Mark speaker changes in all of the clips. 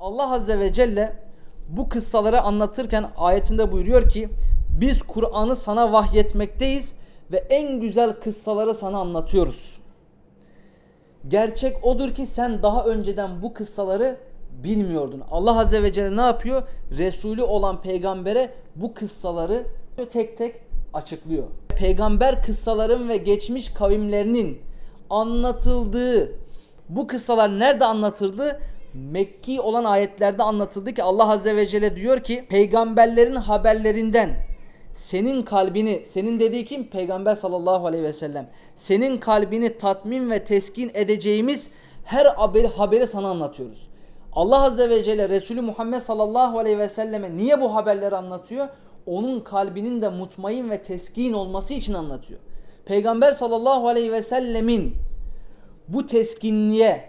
Speaker 1: Allah Azze ve Celle bu kıssaları anlatırken ayetinde buyuruyor ki biz Kur'an'ı sana vahyetmekteyiz ve en güzel kıssaları sana anlatıyoruz. Gerçek odur ki sen daha önceden bu kıssaları bilmiyordun. Allah Azze ve Celle ne yapıyor? Resulü olan peygambere bu kıssaları tek tek açıklıyor. Peygamber kıssaların ve geçmiş kavimlerinin anlatıldığı bu kıssalar nerede anlatıldı? Mekki olan ayetlerde anlatıldı ki Allah Azze ve Celle diyor ki peygamberlerin haberlerinden senin kalbini, senin dediği kim? Peygamber sallallahu aleyhi ve sellem. Senin kalbini tatmin ve teskin edeceğimiz her haberi, haberi sana anlatıyoruz. Allah Azze ve Celle Resulü Muhammed sallallahu aleyhi ve selleme niye bu haberleri anlatıyor? Onun kalbinin de mutmain ve teskin olması için anlatıyor. Peygamber sallallahu aleyhi ve sellemin bu teskinliğe,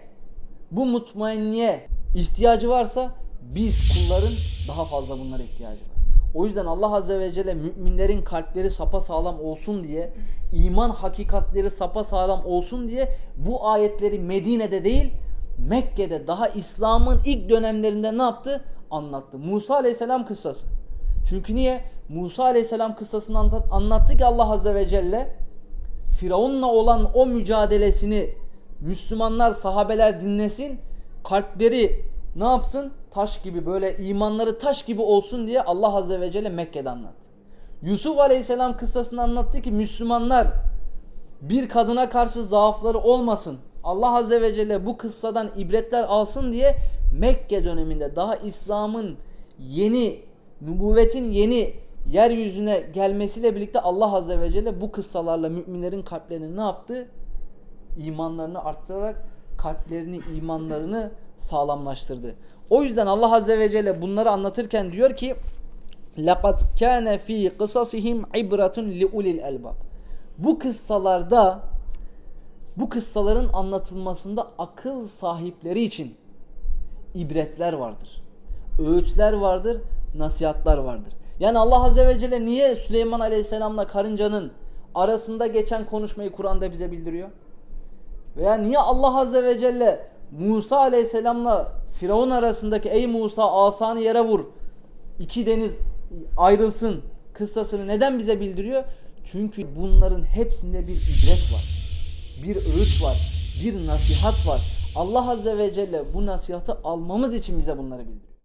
Speaker 1: bu mutmainliğe ihtiyacı varsa biz kulların daha fazla bunlara ihtiyacı var. O yüzden Allah Azze ve Celle müminlerin kalpleri sapa sağlam olsun diye, iman hakikatleri sapa sağlam olsun diye bu ayetleri Medine'de değil, Mekke'de daha İslam'ın ilk dönemlerinde ne yaptı? Anlattı. Musa Aleyhisselam kıssası. Çünkü niye? Musa Aleyhisselam kıssasını anlat- anlattı ki Allah Azze ve Celle Firavun'la olan o mücadelesini Müslümanlar, sahabeler dinlesin. Kalpleri ne yapsın? Taş gibi böyle imanları taş gibi olsun diye Allah Azze ve Celle Mekke'de anlattı. Yusuf Aleyhisselam kıssasını anlattı ki Müslümanlar bir kadına karşı zaafları olmasın. Allah Azze ve Celle bu kıssadan ibretler alsın diye Mekke döneminde daha İslam'ın yeni, nübüvvetin yeni yeryüzüne gelmesiyle birlikte Allah Azze ve Celle bu kıssalarla müminlerin kalplerini ne yaptı? İmanlarını arttırarak kalplerini, imanlarını sağlamlaştırdı. O yüzden Allah Azze ve Celle bunları anlatırken diyor ki لَقَدْ كَانَ ف۪ي قِصَصِهِمْ عِبْرَةٌ لِعُلِ الْاَلْبَابِ Bu kıssalarda bu kıssaların anlatılmasında akıl sahipleri için ibretler vardır. Öğütler vardır, nasihatler vardır. Yani Allah Azze ve Celle niye Süleyman Aleyhisselam'la karıncanın arasında geçen konuşmayı Kur'an'da bize bildiriyor? Veya niye Allah Azze ve Celle Musa Aleyhisselam'la Firavun arasındaki ey Musa asanı yere vur iki deniz ayrılsın kıssasını neden bize bildiriyor? Çünkü bunların hepsinde bir ibret var. Bir öğüt var. Bir nasihat var. Allah Azze ve Celle bu nasihatı almamız için bize bunları bildiriyor.